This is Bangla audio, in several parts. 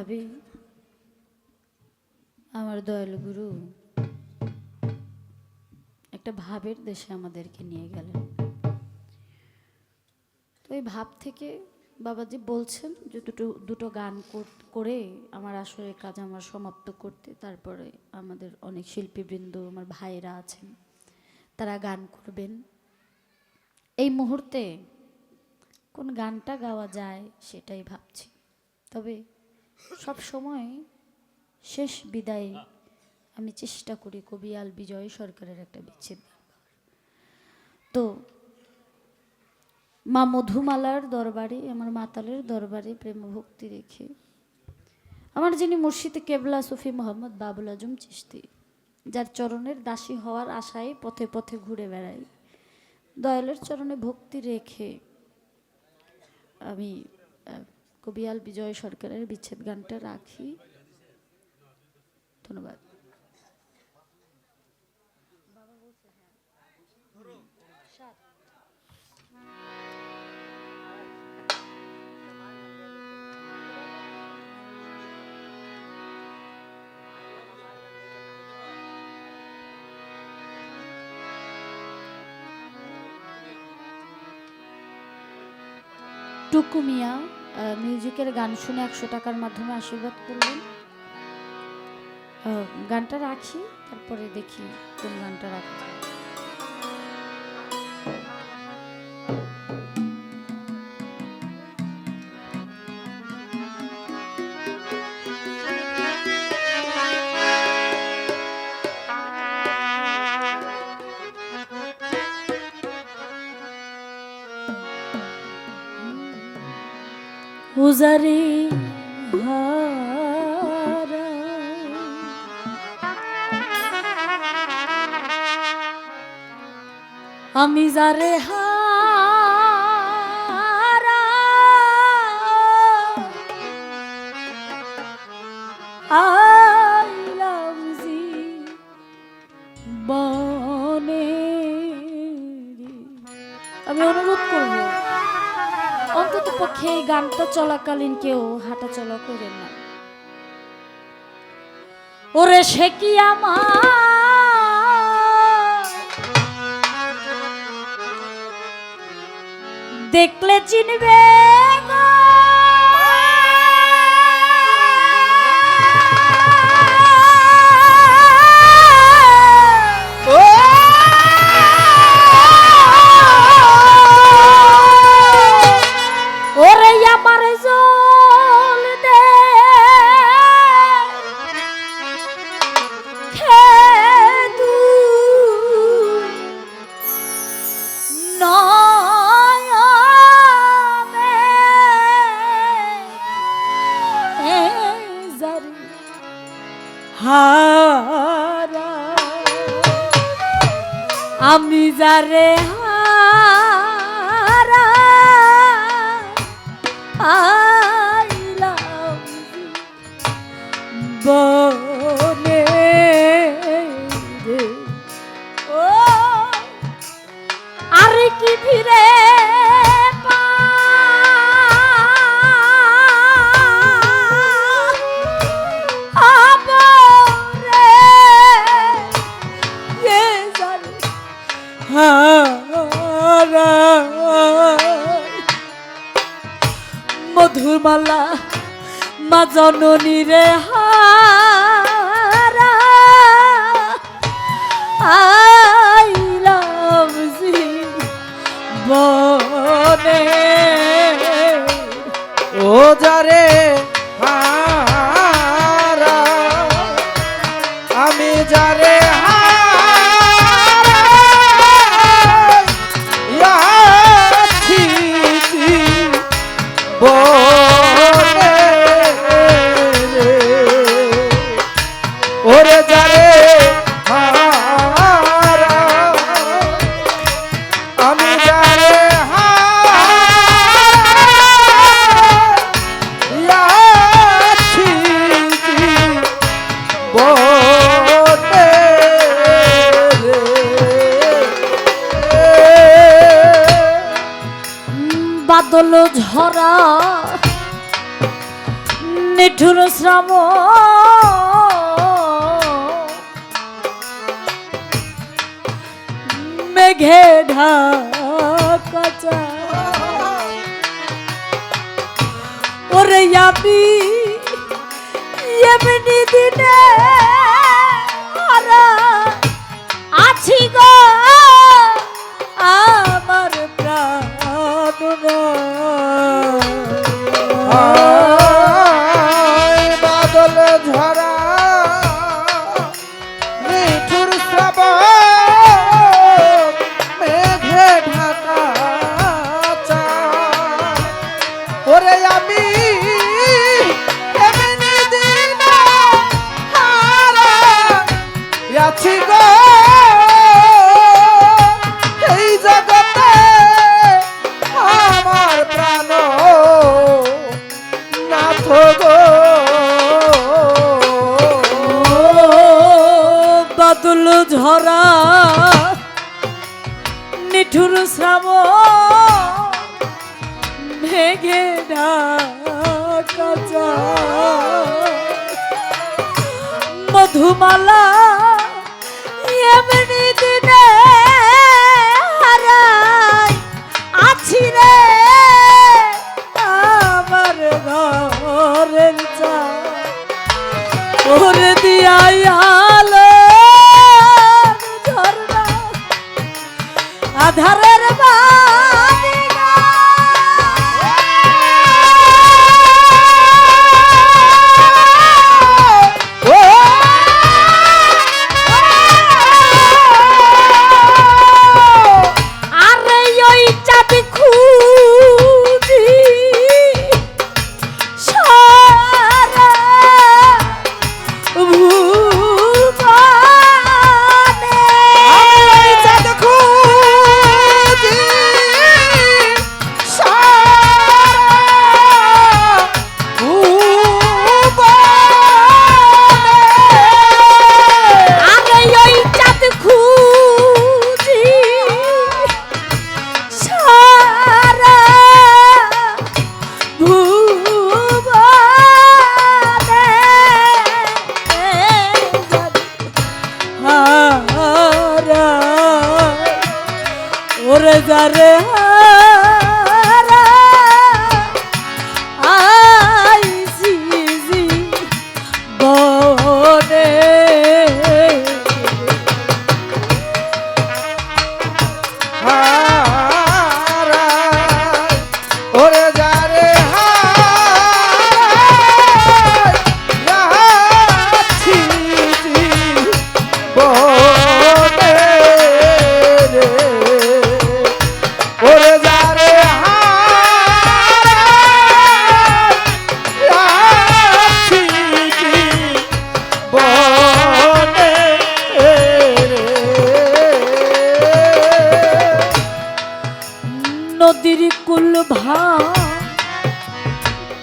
ভাবে, আমার দয়াল গুরু একটা ভাবের দেশে আমাদেরকে নিয়ে গেলেন। তো এই ভাব থেকে বাবাজি বলছেন যে দুটো দুটো গান করে আমার আসলে কাজ আমার সমাপ্ত করতে, তারপরে আমাদের অনেক শিল্পীবৃন্দ, আমার ভাইয়েরা আছেন, তারা গান করবেন। এই মুহূর্তে কোন গানটা গাওয়া যায় সেটাই ভাবছি। তবে সব সময় শেষ বিদায়ে আমি চেষ্টা করি কবিয়াল বিজয় সরকারের একটা বিচ্ছেদ তো মা মধুমালার দরবারে, আমার মাতালের দরবারে প্রেম ভক্তি রেখে আমার যিনি মুর্শিদে কেবলা সুফি মোহাম্মদ বাবুল আজম চিস্তি যার চরণের দাসী হওয়ার আশায় পথে পথে ঘুরে বেড়াই, দয়ালের চরণে ভক্তি রেখে আমি কবিয়াল বিজয় সরকারের বিচ্ছেদ গানটা রাখি। ধন্যবাদ। টুকু মিয়া আহ, মিউজিকের গান শুনে একশো টাকার মাধ্যমে আশীর্বাদ করলেন। গানটা রাখি, তারপরে দেখি কোন গানটা রাখা হারা আমি যারে হারা গানটা চলাকালীন কেউ হাঁটা চলা করেন না। ওরে সে কি আমার? দেখলে চিনবে যারে শ্রম। মেঘে ঢাকা ওরে আমি ধরা নিঠুর শ্রাব ভেঙে কাচা মধুমালা এমনি দিনে হারাই আছি রে, আমার ঘরের চা ওর দিয়াই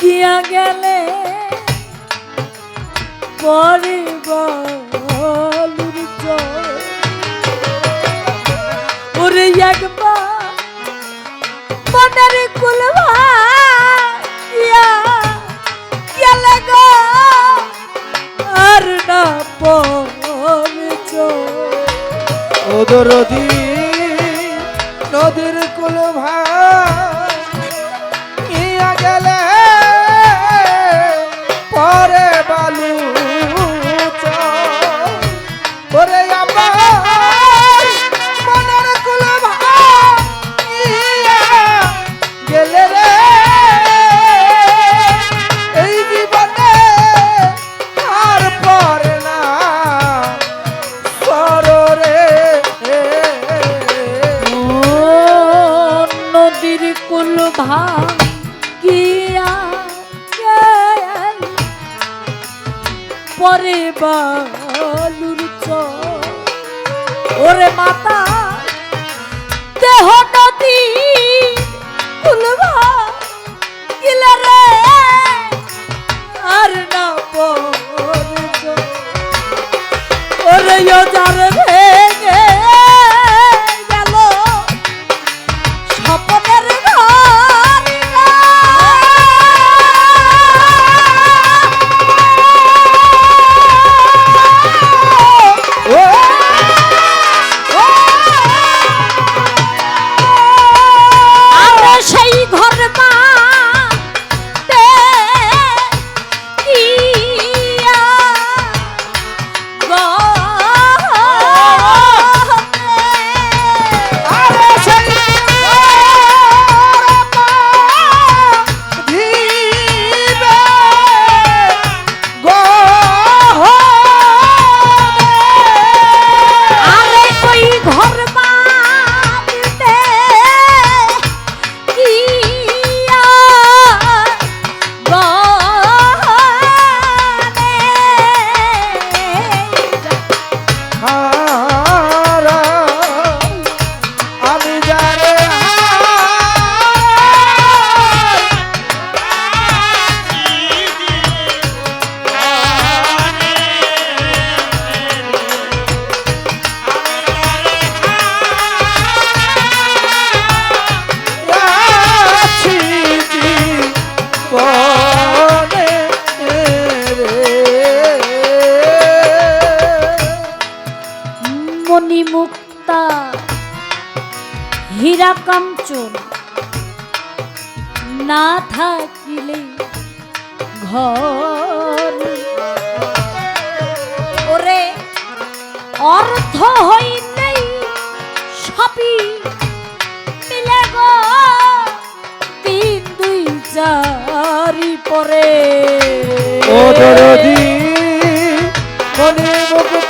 গিয়া গেলে পরিব ওরে একবার মনের কুলভা গেলে গো, আর না পরিচ ওদরদি নদীর কুলভা আর না পর ওরে যার অর্থ হইলেই সবই মিলে গো। তিন দুই চারি পরে। মনে মুক্তা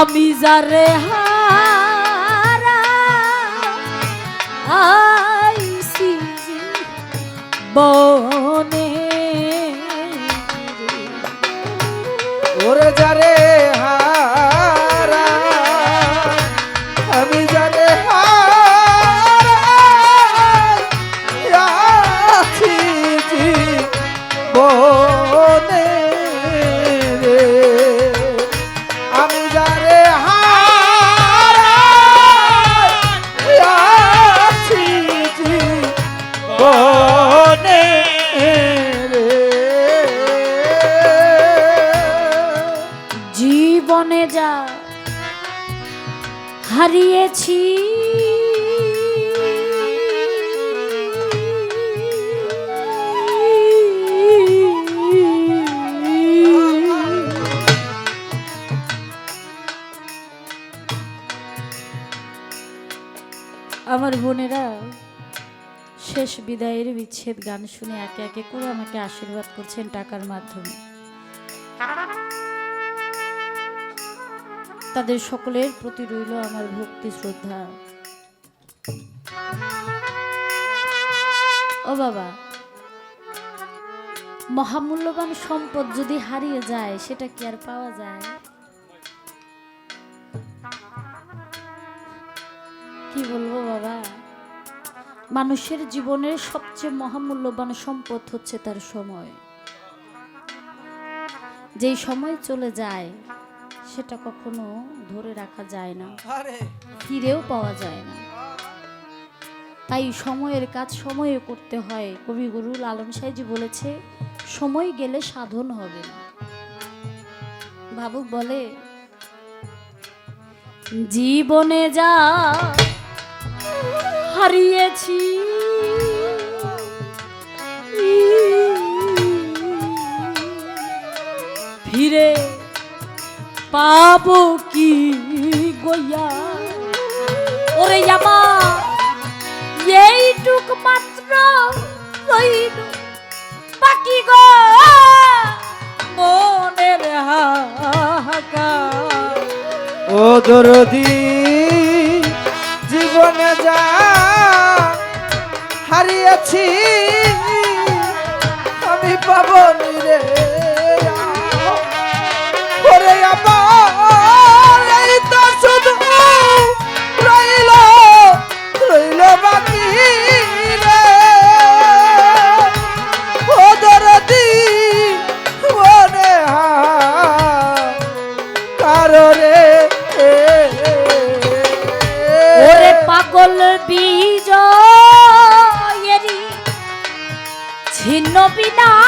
আমি যারে হারা আইসি বনে। ওরে যারে হারা আছি জীবনে আমার বোনেরা, শেষ বিদায়ের বিচ্ছেদ গান শুনে একে একে করে আমাকে আশীর্বাদ করছেন টাকার মাধ্যমে। তাদের সকলের প্রতি রইল আমার ভক্তি শ্রদ্ধা। ও বাবা, মহামূল্যবান সম্পদ যদি হারিয়ে যায়, সেটা কি আর পাওয়া যায়? কি বলব বাবা? মানুষের জীবনের সবচেয়ে মহামূল্যবান সম্পদ হচ্ছে তার সময়। যেই সময় চলে যায় সেটা কখনো ধরে রাখা যায় না। ফিরেও পাওয়া যায় না। তাই সময়ের কাজ সময়ে করতে হয়। কবিগুরু লালন সাহেজি বলেছে সময় গেলে সাধন হবে না। ভাবুক বলে জীবনে যা হারিয়েছি। ফিরে পাবো কি গইয়া ওরে আমার, এইটুক মাত্র রইল। বাকি গো, মনের ও দরদি, জীবনে যা হারিয়েছি, আমি পাবো রে। করে আমার, এই তো শুধু রইল রইল বাকি রে। ওদের দি কারণে পাগল বি ছিন্ন